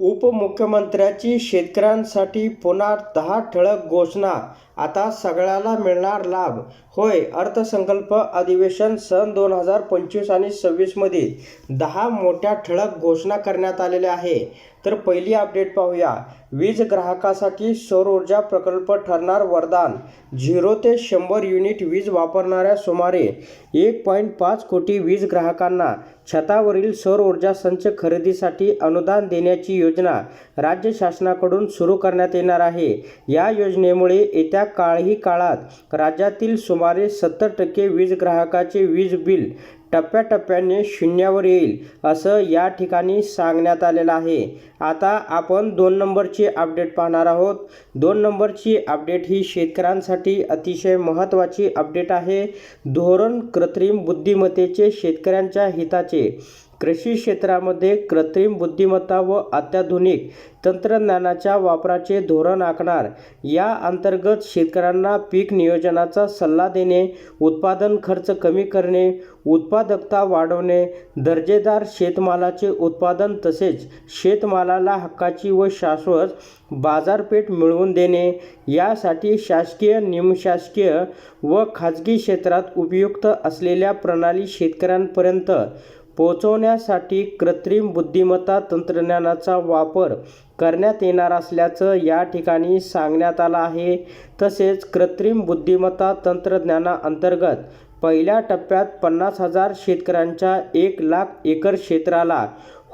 उपमुख्यमंत्र्यांची शेतकऱ्यांसाठी पुन्हा दहा ठळक घोषणा आता सगळ्याला मिळणार लाभ. होय अर्थसंकल्प अधिवेशन सन दोन हजार पंचवीस आणि सव्वीसमध्ये दहा मोठ्या ठळक घोषणा करण्यात आलेल्या आहे. तर पहिली अपडेट पाहूया. वीज ग्राहकासाठी सौर ऊर्जा प्रकल्प ठरणार वरदान. झिरो ते शंभर युनिट वीज वापरणाऱ्या सुमारे एक पॉईंट पाच कोटी वीज ग्राहकांना छतावरील सौर ऊर्जा संच खरेदीसाठी अनुदान देण्याची योजना राज्य शासनाकडून सुरू करण्यात येणार आहे. या योजनेमुळे येत्या काळही काळात राज्यातील सुमारे सत्तर टक्के वीज ग्राहकाचे वीज बिल टप्प्याटप्प्याने शून्यावर येईल असं या ठिकाणी सांगण्यात आलेलं आहे. आता आपण दोन नंबरची अपडेट पाहणार आहोत. दोन नंबरची अपडेट ही शेतकऱ्यांसाठी अतिशय महत्त्वाची अपडेट आहे. धोरण कृत्रिम बुद्धिमत्तेचे शेतकऱ्यांच्या हिताचे कृषी क्षेत्रामध्ये कृत्रिम बुद्धिमत्ता व अत्याधुनिक तंत्रज्ञानाच्या वापराचे धोरण आखणार. या अंतर्गत शेतकऱ्यांना पीक नियोजनाचा सल्ला देणे उत्पादन खर्च कमी करणे उत्पादकता वाढवणे दर्जेदार शेतमालाचे उत्पादन तसेच शेतमालाला हक्काची व शाश्वत बाजारपेठ मिळवून देणे यासाठी शासकीय निमशासकीय व खाजगी क्षेत्रात उपयुक्त असलेल्या प्रणाली शेतकऱ्यांपर्यंत पोहोचवण्यासाठी कृत्रिम बुद्धिमत्ता तंत्रज्ञानाचा वापर करण्यात येणार असल्याचं या ठिकाणी सांगण्यात आलं आहे. तसेच कृत्रिम बुद्धिमत्ता तंत्रज्ञानाअंतर्गत पहिल्या टप्प्यात पन्नास हजार शेतकऱ्यांच्या एक लाख एकर क्षेत्राला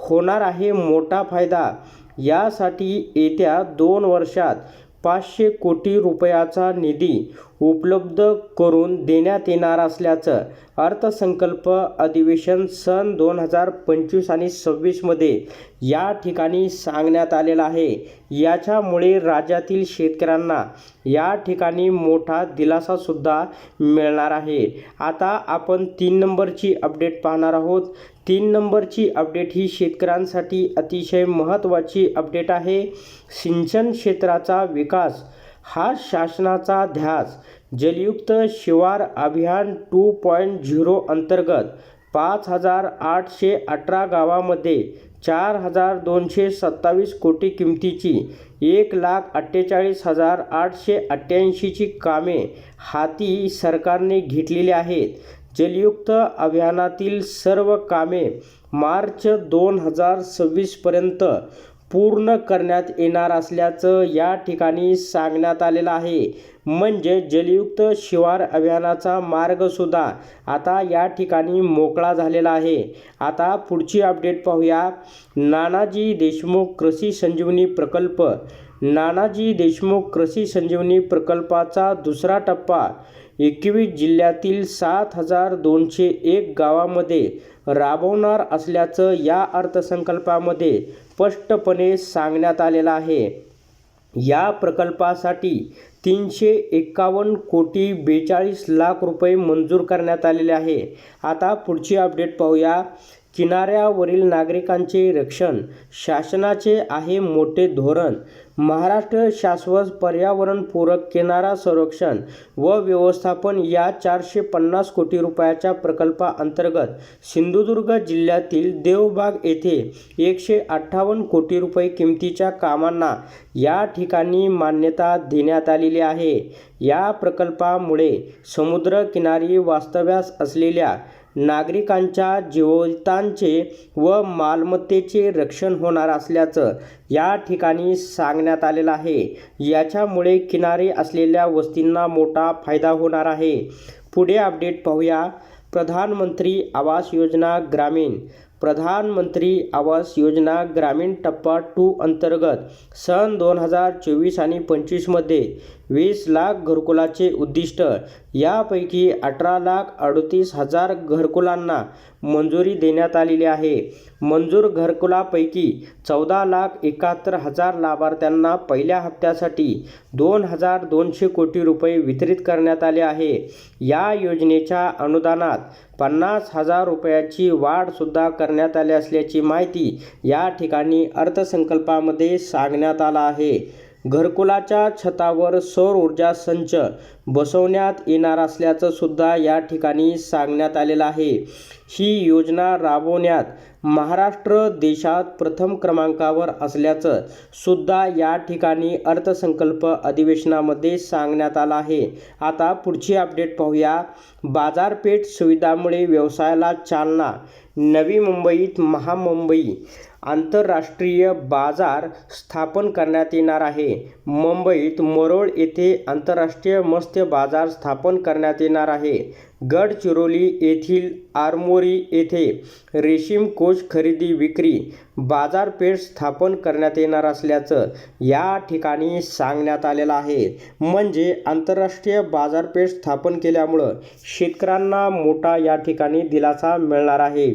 होणार आहे मोठा फायदा. यासाठी येत्या दोन वर्षात पाचशे कोटी रुपयाचा निधी उपलब्ध करून देण्यात येणार असल्याचं अर्थसंकल्प अधिवेशन सन दोन हजार पंचवीस आणि सव्वीसमध्ये या ठिकाणी सांगण्यात आलेलं आहे. याच्यामुळे राज्यातील शेतकऱ्यांना या ठिकाणी मोठा दिलासासुद्धा मिळणार आहे. आता आपण तीन नंबरची अपडेट पाहणार आहोत. तीन नंबरची अपडेट ही शेतकऱ्यांसाठी अतिशय महत्त्वाची अपडेट आहे. सिंचन क्षेत्राचा विकास हा शासनाचा ध्यास जलयुक्त शिवार अभियान टू पॉईंट झिरो अंतर्गत पाच हजार आठशे अठरा गावामध्ये चार हजार दोनशे सत्तावीस कोटी किमतीची एक लाख अठ्ठेचाळीस हजार आठशे अठ्ठ्याऐंशीची कामे हाती सरकारने घेतलेली आहेत. जलयुक्त अभियानातील सर्व कामे मार्च दोन हजार सव्वीसपर्यंत पूर्ण करण्यात येणार असल्याचं या ठिकाणी सांगण्यात आलेलं आहे. म्हणजे जलयुक्त शिवार अभियानाचा मार्गसुद्धा आता या ठिकाणी मोकळा झालेला आहे. आता पुढची अपडेट पाहूया. नानाजी देशमुख कृषी संजीवनी प्रकल्प. नानाजी देशमुख कृषी संजीवनी प्रकल्पाचा दुसरा टप्पा एकवीस जिल्ह्यातील सात हजार दोनशे एक गावामध्ये राबवणार असल्याचं या अर्थसंकल्पामध्ये स्पष्टपणे सांगण्यात आलेलं आहे. या प्रकल्पासाठी तीनशे एकावन्न कोटी बेचाळीस लाख रुपये मंजूर करण्यात आलेले आहे. आता पुढची अपडेट पाहूया. किनाऱ्यावरील नागरिकांचे रक्षण शासनाचे आहे मोठे धोरण. महाराष्ट्र शाश्वत पर्यावरणपूरक किनारा संरक्षण व व्यवस्थापन या चारशे पन्नास कोटी रुपयाच्या प्रकल्पाअंतर्गत सिंधुदुर्ग जिल्ह्यातील देवबाग येथे एकशे अठ्ठावन्न कोटी रुपये किमतीच्या कामांना या ठिकाणी मान्यता देण्यात आलेली आहे. या प्रकल्पामुळे समुद्रकिनारी वास्तव्यास असलेल्या नागरिकांच्या जीवितांचे व मालमत्तेचे रक्षण होणार असल्याचं या ठिकाणी सांगण्यात आलेलं आहे. याच्यामुळे किनारे असलेल्या वस्तींना मोठा फायदा होणार आहे. पुढे अपडेट पाहूया. प्रधानमंत्री आवास योजना ग्रामीण. प्रधानमंत्री आवास योजना ग्रामीण टप्पा टू अंतर्गत सन दोन हजार चोवीस आणि पंचवीसमध्ये वीस लाख घरकुलाचे उद्दिष्ट यापैकी अठरा लाख अडतीस हजार घरकुलांना मंजुरी देण्यात आलेली आहे. मंजूर घरकुलापैकी चौदा लाख एकाहत्तर हजार लाभार्थ्यांना पहिल्या हप्त्यासाठी दोन हजार दोनशे कोटी रुपये वितरित करण्यात आले आहे. या योजनेच्या अनुदानात पन्नास हजार रुपयाची वाढसुद्धा करण्यात आली असल्याची माहिती या ठिकाणी अर्थसंकल्पामध्ये सांगण्यात आला आहे. घरकुलाच्या छतावर सौर ऊर्जा संच बसवण्यात येणार असल्याचं सुद्धा या ठिकाणी सांगण्यात आलेलं आहे. ही योजना राबवण्यात महाराष्ट्र देशात प्रथम क्रमांकावर असल्याचं सुद्धा या ठिकाणी अर्थसंकल्प अधिवेशनामध्ये सांगण्यात आलं आहे. आता पुढची अपडेट पाहूया. बाजारपेठ सुविधामुळे व्यवसायाला चालना. नवी मुंबईत महामुंबई आंतरराष्ट्रीय बाजार स्थापन करण्यात येणार आहे. मुंबईत मरोळ येथे आंतरराष्ट्रीय मस्त मत्स्य बाजार स्थापन करण्यात येणार आहे. गडचिरोली येथील आरमोरी येथे रेशीम कोष खरेदी विक्री बाजारपेठ स्थापन करण्यात येणार असल्याचं या ठिकाणी सांगण्यात आलेलं आहे. म्हणजे आंतरराष्ट्रीय बाजारपेठ स्थापन केल्यामुळं शेतकऱ्यांना मोठा या ठिकाणी दिलासा मिळणार आहे.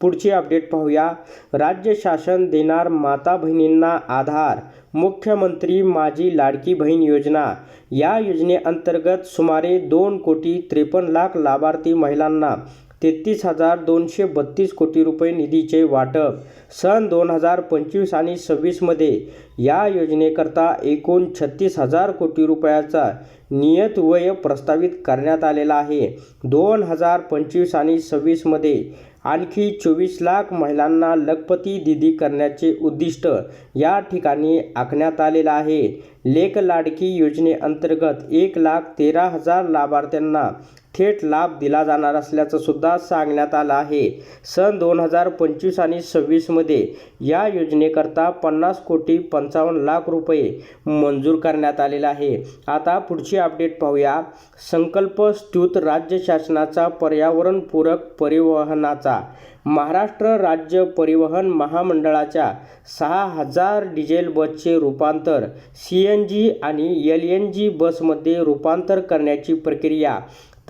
पुढची अपडेट पाहूया. राज्य शासन देणार माता बहिणींना आधार. मुख्यमंत्री माझी लाडकी बहीण योजना. या योजनेअंतर्गत सुमारे दोन कोटी त्रेपन्न लाख लाभार्थी महिलांना तेहतीस हजार दोनशे बत्तीस कोटी रुपये निधीचे वाटप. सन दोन हजार पंचवीस आणि सव्वीसमध्ये या योजनेकरता एकूण छत्तीस हजार कोटी रुपयाचा नियतव्यय प्रस्तावित करण्यात आलेला आहे. दोन हजार पंचवीस आणि सव्वीसमध्ये आणखी चोवीस लाख महिलांना लखपती दिदी करण्याचे उद्दिष्ट या ठिकाणी आखण्यात आलेलं आहे. लेख लाडकी योजनेअंतर्गत एक लाख तेरा हजार लाभार्थ्यांना थेट लाभ दिला जाणार असल्याचं सुद्धा सांगण्यात आलं आहे. सन दोन हजार पंचवीस आणि सव्वीसमध्ये या योजनेकरता पन्नास कोटी पंचावन्न लाख रुपये मंजूर करण्यात आलेला आहे. आता पुढची अपडेट पाहूया. संकल्प स्तुत राज्य शासनाचा पर्यावरणपूरक परिवहनाचा. महाराष्ट्र राज्य परिवहन महामंडळाच्या सहा हजार डिझेल बसचे रूपांतर सी एन जी आणि एल एन जी बसमध्ये रूपांतर करण्याची प्रक्रिया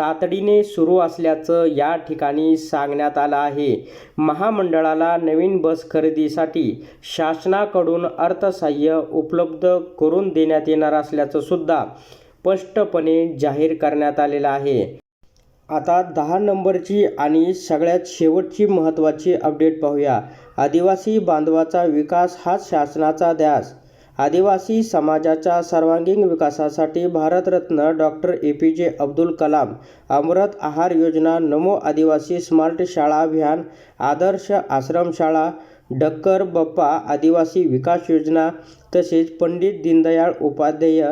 तातडीने सुरू असल्याचं या ठिकाणी सांगण्यात आलं आहे. महामंडळाला नवीन बस खरेदीसाठी शासनाकडून अर्थसहाय्य उपलब्ध करून देण्यात येणार असल्याचं सुद्धा स्पष्टपणे जाहीर करण्यात आलेलं आहे. आता दहा नंबरची आणि सगळ्यात शेवटची महत्त्वाची अपडेट पाहूया. आदिवासी बांधवाचा विकास हाच शासनाचा ध्यास. आदिवासी समाजाच्या सर्वांगीण विकासासाठी भारतरत्न डॉक्टर ए पी जे अब्दुल कलाम अमृत आहार योजना नमो आदिवासी स्मार्ट शाळा अभियान आदर्श आश्रमशाळा डक्कर बप्पा आदिवासी विकास योजना तसेच पंडित दीनदयाळ उपाध्याय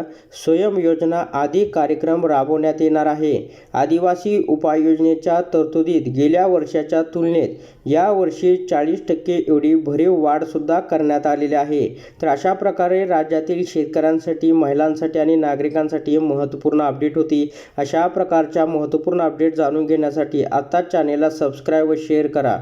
स्वयं योजना आदी कार्यक्रम राबवण्यात येणार आहे. आदिवासी उपाययोजनेच्या तरतुदीत गेल्या वर्षाच्या तुलनेत यावर्षी चाळीस टक्के एवढी भरीव वाढसुद्धा करण्यात आलेली आहे. तर अशा प्रकारे राज्यातील शेतकऱ्यांसाठी महिलांसाठी आणि नागरिकांसाठी महत्त्वपूर्ण अपडेट होती. अशा प्रकारच्या महत्त्वपूर्ण अपडेट जाणून घेण्यासाठी आत्ताच चॅनेलला सबस्क्राईब व शेअर करा.